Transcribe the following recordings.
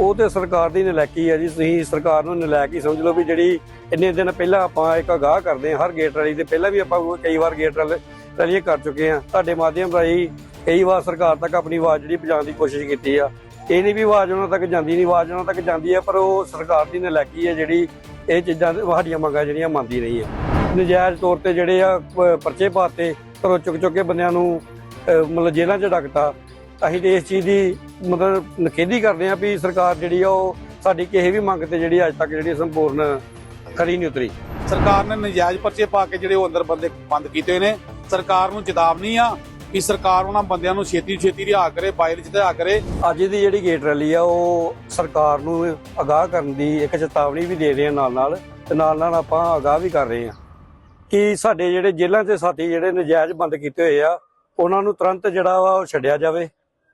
ਉਹ ਤੇ ਸਰਕਾਰ ਦੀ ਨਲਾਇਕੀ ਹੈ ਜੀ, ਤੁਸੀਂ ਸਰਕਾਰ ਨੂੰ ਨਲਾਇਕ ਹੀ ਸਮਝ ਲਓ ਵੀ ਜਿਹੜੀ ਇੰਨੇ ਦਿਨ ਪਹਿਲਾਂ ਆਪਾਂ ਇੱਕ ਅਗਾਹ ਕਰਦੇ ਹਾਂ, ਹਰ ਗੇਟ ਰੈਲੀ ਤੇ ਪਹਿਲਾਂ ਵੀ ਆਪਾਂ ਕਈ ਵਾਰ ਗੇਟ ਰੈਲ- ਰੈਲੀਆਂ ਕਰ ਚੁੱਕੇ ਹਾਂ। ਤੁਹਾਡੇ ਮਾਧਿਅਮ ਰਾਹੀਂ ਕਈ ਵਾਰ ਸਰਕਾਰ ਤੱਕ ਆਪਣੀ ਆਵਾਜ਼ ਜਿਹੜੀ ਪਹੁੰਚਾਉਣ ਦੀ ਕੋਸ਼ਿਸ਼ ਕੀਤੀ ਆ। ਇਹ ਨਹੀਂ ਵੀ ਆਵਾਜ਼ ਉਹਨਾਂ ਤੱਕ ਜਾਂਦੀ ਨਹੀਂ, ਆਵਾਜ਼ ਉਹਨਾਂ ਤੱਕ ਜਾਂਦੀ ਹੈ ਪਰ ਉਹ ਸਰਕਾਰ ਦੀ ਨਲਾਇਕੀ ਹੈ ਜਿਹੜੀ ਇਹ ਚੀਜ਼ਾਂ ਸਾਡੀਆਂ ਮੰਗਾਂ ਜਿਹੜੀਆਂ ਮੰਨਦੀ ਰਹੀ ਹੈ ਨਜਾਇਜ਼ ਤੌਰ ਤੇ ਜਿਹੜੇ ਆ ਪਰਚੇ ਪਾਤੇ ਘਰੋਂ ਚੁੱਕ ਚੁੱਕ ਕੇ ਬੰਦਿਆਂ ਨੂੰ ਮਤਲਬ ਜੇਲ੍ਹਾਂ 'ਚ ਡੱਕਤਾ ਅਸੀਂ ਤੇ ਇਸ ਚੀਜ਼ ਦੀ ਮਤਲਬ ਨਖੇਦੀ ਕਰਦੇ ਹਾਂ ਵੀ ਸਰਕਾਰ ਜਿਹੜੀ ਆ ਉਹ ਸਾਡੀ ਕਿਸੇ ਵੀ ਮੰਗ ਤੇ ਜਿਹੜੀ ਅੱਜ ਤੱਕ ਜਿਹੜੀ ਸੰਪੂਰਨ ਖਰੀ ਨਹੀਂ ਉਤਰੀ। ਸਰਕਾਰ ਨੇ ਨਜਾਇਜ਼ ਪਰਚੇ ਪਾ ਕੇ ਜਿਹੜੇ ਉਹ ਅੰਦਰ ਬੰਦੇ ਬੰਦ ਕੀਤੇ ਨੇ। ਸਰਕਾਰ ਨੂੰ ਚੇਤਾਵਨੀ ਆ ਕਿ ਸਰਕਾਰ ਉਹਨਾਂ ਬੰਦਿਆਂ ਨੂੰ ਛੇਤੀ ਛੇਤੀ ਰਿਹਾ ਕਰੇ ਬਾਇਲ ਚ ਰਿਹਾ ਕਰੇ। ਅੱਜ ਦੀ ਜਿਹੜੀ ਗੇਟ ਰੈਲੀ ਆ ਉਹ ਸਰਕਾਰ ਨੂੰ ਅਗਾਹ ਕਰਨ ਦੀ ਇੱਕ ਚੇਤਾਵਨੀ ਵੀ ਦੇ ਰਹੇ ਆ ਨਾਲ ਨਾਲ ਤੇ ਨਾਲ ਨਾਲ ਆਪਾਂ ਅਗਾਹ ਵੀ ਕਰ ਰਹੇ ਆ ਕਿ ਸਾਡੇ ਜਿਹੜੇ ਜੇਲ੍ਹਾਂ 'ਚ ਸਾਥੀ ਜਿਹੜੇ ਨਜਾਇਜ਼ ਬੰਦ ਕੀਤੇ ਹੋਏ ਆ ਉਹਨਾਂ ਨੂੰ ਤੁਰੰਤ ਜਿਹੜਾ ਵਾ ਉਹ ਛੱਡਿਆ ਜਾਵੇ।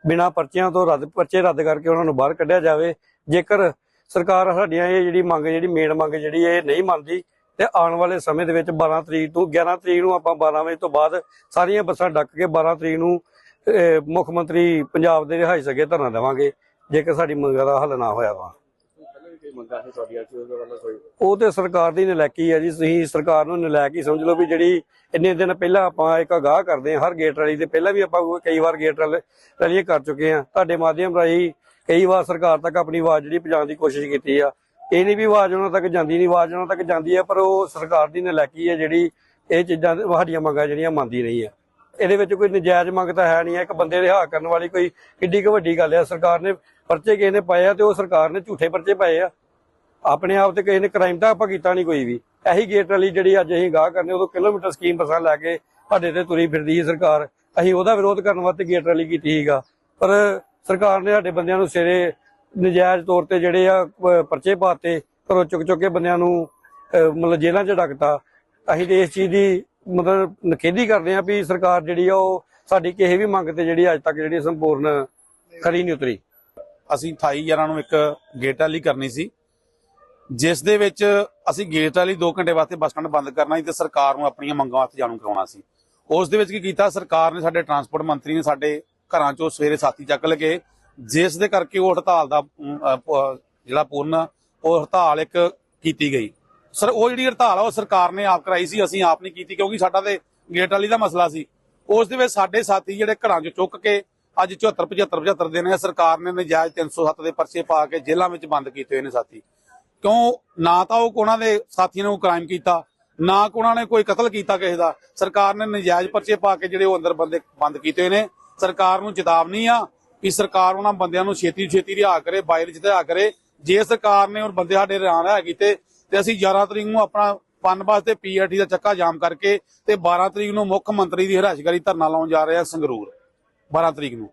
ਬਿਨਾਂ ਪਰਚਿਆਂ ਤੋਂ ਰੱਦ, ਪਰਚੇ ਰੱਦ ਕਰਕੇ ਉਹਨਾਂ ਨੂੰ ਬਾਹਰ ਕੱਢਿਆ ਜਾਵੇ। ਜੇਕਰ ਸਰਕਾਰ ਸਾਡੀਆਂ ਇਹ ਜਿਹੜੀ ਮੰਗ, ਜਿਹੜੀ ਮੇਨ ਮੰਗ ਜਿਹੜੀ ਇਹ ਨਹੀਂ ਮੰਨਦੀ, ਤੇ ਆਉਣ ਵਾਲੇ ਸਮੇਂ ਦੇ ਵਿੱਚ 12 ਤਰੀਕ ਤੋਂ 11 ਤਰੀਕ ਨੂੰ ਆਪਾਂ 12 ਵਜੇ ਤੋਂ ਬਾਅਦ ਸਾਰੀਆਂ ਬੱਸਾਂ ਡੱਕ ਕੇ 12 ਤਰੀਕ ਨੂੰ ਮੁੱਖ ਮੰਤਰੀ ਪੰਜਾਬ ਦੇ ਰਿਹਾਈ ਅੱਗੇ ਧਰਨਾ ਦੇਵਾਂਗੇ, ਜੇਕਰ ਸਾਡੀ ਮੰਗਾਂ ਦਾ ਹੱਲ ਨਾ ਹੋਇਆ ਵਾ ਉਹ ਤੇ ਸਰਕਾਰ ਦੀ ਨਲਾਇਕੀ ਹੈ ਜੀ, ਤੁਸੀਂ ਸਰਕਾਰ ਨੂੰ ਨਲਾਇਕ ਹੀ ਸਮਝ ਲਓ ਵੀ ਜਿਹੜੀ ਇੰਨੇ ਦਿਨ ਪਹਿਲਾਂ ਆਪਾਂ ਇੱਕ ਅਗਾਹ ਕਰਦੇ ਹਾਂ, ਹਰ ਗੇਟ ਰੈਲੀ ਤੇ ਪਹਿਲਾਂ ਵੀ ਆਪਾਂ ਕਈ ਵਾਰ ਗੇਟ ਰੈਲੀਆਂ ਕਰ ਚੁੱਕੇ ਹਾਂ। ਤੁਹਾਡੇ ਮਾਧਿਅਮ ਰਾਹੀਂ ਕਈ ਵਾਰ ਸਰਕਾਰ ਤੱਕ ਆਪਣੀ ਆਵਾਜ਼ ਜਿਹੜੀ ਪਹੁੰਚਾਉਣ ਦੀ ਕੋਸ਼ਿਸ਼ ਕੀਤੀ ਆ। ਇਹ ਨਹੀਂ ਵੀ ਆਵਾਜ਼ ਉਹਨਾਂ ਤੱਕ ਜਾਂਦੀ ਨਹੀਂ, ਆਵਾਜ਼ ਉਹਨਾਂ ਤੱਕ ਜਾਂਦੀ ਹੈ ਪਰ ਉਹ ਸਰਕਾਰ ਦੀ ਨਲੈਕੀ ਹੈ ਜਿਹੜੀ ਇਹ ਚੀਜ਼ਾਂ ਸਾਡੀਆਂ ਮੰਗਾਂ ਜਿਹੜੀਆਂ ਮੰਨਦੀ ਨਹੀਂ ਹੈ ਇਹਦੇ ਵਿੱਚ ਕੋਈ ਨਜਾਇਜ਼ ਮੰਗ ਤਾਂ ਹੈ ਨਹੀਂ ਹੈ। ਇੱਕ ਬੰਦੇ ਰਿਹਾ ਕਰਨ ਵਾਲੀ ਕੋਈ ਕਿੱਡੀ ਕੁ ਵੱਡੀ ਗੱਲ ਹੈ। ਸਰਕਾਰ ਨੇ ਪਰਚੇ ਕਿਸੇ ਨੇ ਪਾਏ ਆ ਤੇ ਉਹ ਸਰਕਾਰ ਨੇ ਝੂਠੇ ਪਰਚੇ ਪਾਏ ਆ। ਆਪਣੇ ਆਪ ਤੇ ਕਿਸੇ ਨੇ ਕ੍ਰਾਈਮ ਤਾਂ ਆਪਾਂ ਕੀਤਾ ਨਹੀਂ ਕੋਈ ਵੀ। ਇਹੀ ਗੇਟ ਵਾਲੀ ਜਿਹੜੀ ਅੱਜ ਅਸੀਂ ਗਾਹ ਕਰਨੇ, ਉਦੋਂ ਕਿਲੋਮੀਟਰ ਸਕੀਮ ਬੱਸਾਂ ਲੈ ਕੇ ਸਾਡੇ ਤੇ ਤੁਰੀ ਫਿਰਦੀ ਸੀ ਸਰਕਾਰ। ਅਸੀਂ ਉਹਦਾ ਵਿਰੋਧ ਕਰਨ ਵਾਸਤੇ ਗੇਟ ਰੈਲੀ ਕੀਤੀ ਸੀਗਾ। ਪਰ ਸਰਕਾਰ ਨੇ ਸਾਡੇ ਬੰਦਿਆਂ ਨੂੰ ਸਿਰੇ ਨਜਾਇਜ਼ ਤੌਰ ਤੇ ਜਿਹੜੇ ਆ ਪਰਚੇ ਪਾਤੇ ਘਰੋਂ ਚੁੱਕ ਚੁੱਕ ਕੇ ਬੰਦਿਆਂ ਨੂੰ ਮਤਲਬ ਜੇਲ੍ਹਾਂ 'ਚ ਡੱਕਤਾ ਅਸੀਂ ਤੇ ਇਸ ਚੀਜ਼ ਦੀ ਮਤਲਬ ਨਖੇਦੀ ਕਰਦੇ ਹਾਂ ਵੀ ਸਰਕਾਰ ਜਿਹੜੀ ਆ ਉਹ ਸਾਡੀ ਕਿਸੇ ਵੀ ਮੰਗ ਤੇ ਜਿਹੜੀ ਅੱਜ ਤੱਕ ਜਿਹੜੀ ਸੰਪੂਰਨ ਖਰੀ ਨਹੀਂ ਉਤਰੀ। ਅਸੀਂ 28 11 ਨੂੰ ਇੱਕ ਗੇਟ ਵਾਲੀ ਕਰਨੀ ਸੀ। ਜਿਸ ਦੇ ਵਿੱਚ ਅਸੀਂ ਗੇਟ ਵਾਲੀ 2 ਘੰਟੇ ਵਾਸਤੇ ਬੱਸ ਸਟੈਂਡ ਬੰਦ ਕਰਨਾ ਸੀ ਤੇ ਸਰਕਾਰ ਨੂੰ ਆਪਣੀਆਂ ਮੰਗਾਂ ਵਾਸਤੇ ਜਾਣੂ ਕਰਾਉਣਾ ਸੀ। ਉਸ ਦੇ ਵਿੱਚ ਕੀ ਕੀਤਾ? ਸਰਕਾਰ ਨੇ ਸਾਡੇ ਟਰਾਂਸਪੋਰਟ ਮੰਤਰੀ ਨੇ ਸਾਡੇ ਘਰਾਂ ਚੋਂ ਸਵੇਰੇ ਸਾਥੀ ਚੱਕ ਲਗੇ ਜਿਸ ਦੇ ਕਰਕੇ ਉਹ ਹੜਤਾਲ ਦਾ ਜਿਹੜਾ ਪੂਰਨ, ਉਹ ਹੜਤਾਲ ਇੱਕ ਕੀਤੀ ਗਈ। ਸਰ, ਉਹ ਜਿਹੜੀ ਹੜਤਾਲ ਆ, ਉਹ ਸਰਕਾਰ ਨੇ ਆਪ ਕਰਾਈ ਸੀ, ਅਸੀਂ ਆਪ ਨਹੀਂ ਕੀਤੀ ਕਿਉਂਕਿ ਸਾਡਾ ਤੇ ਗੇਟ ਵਾਲੀ ਦਾ ਮਸਲਾ ਸੀ। ਉਸ ਦੇ ਵਿੱਚ ਸਾਡੇ ਸਾਥੀ ਜਿਹੜੇ ਘਰਾਂ 'ਚ ਚੁੱਕ ਕੇ ਅੱਜ 74 75 75 ਦਿਨ ਹੈ ਸਰਕਾਰ ਨੇ ਨਜਾਇਜ਼ 307 ਦੇ ਪਰਚੇ ਪਾ ਕੇ ਜੇਲ੍ਹਾਂ ਵਿੱਚ ਬੰਦ ਕੀਤੇ ਹੋਏ ਨੇ ਸਾਥੀ। ਕਿਉਂ? ਨਾ ਤਾਂ ਉਹ ਉਹਨਾਂ ਦੇ ਸਾਥੀਆਂ ਨੇ ਕ੍ਰਾਈਮ ਕੀਤਾ, ਨਾ ਉਹਨਾਂ ਨੇ ਕੋਈ ਕਤਲ ਕੀਤਾ ਕਿਸੇ ਦਾ। ਸਰਕਾਰ ਨੇ ਨਜਾਇਜ਼ ਪਰਚੇ ਪਾ ਕੇ ਜਿਹੜੇ ਉਹ ਅੰਦਰ ਬੰਦੇ ਬੰਦ ਕੀਤੇ ਹੋਏ ਨੇ। ਸਰਕਾਰ ਨੂੰ ਚੇਤਾਵਨੀ ਆ ਕਿ ਸਰਕਾਰ ਉਹਨਾਂ ਬੰਦਿਆਂ ਨੂੰ ਛੇਤੀ ਛੇਤੀ ਰਿਹਾ ਕਰੇ ਬਾਇਲ ਚ ਰਿਹਾ ਕਰੇ। ਜੇ ਸਰਕਾਰ ਨੇ ਉਹ ਬੰਦੇ ਸਾਡੇ ਰਿਆਂ ਰਿਹਾ ਕੀਤੇ ਤੇ ਅਸੀਂ 11 ਤਰੀਕ ਨੂੰ ਆਪਣਾ ਪਨ ਵਾਸਤੇ ਪੀਆਰਟੀ ਦਾ ਚੱਕਾ ਜਾਮ ਕਰਕੇ ਤੇ 12 ਤਰੀਕ ਨੂੰ ਮੁੱਖ ਮੰਤਰੀ ਦੀ ਹਰਾਸ਼ਗਰੀ ਧਰਨਾ ਲਾਉਣ ਜਾ ਰਹੇ ਹਾਂ ਸੰਗਰੂਰ 12 ਤਰੀਕ ਨੂੰ।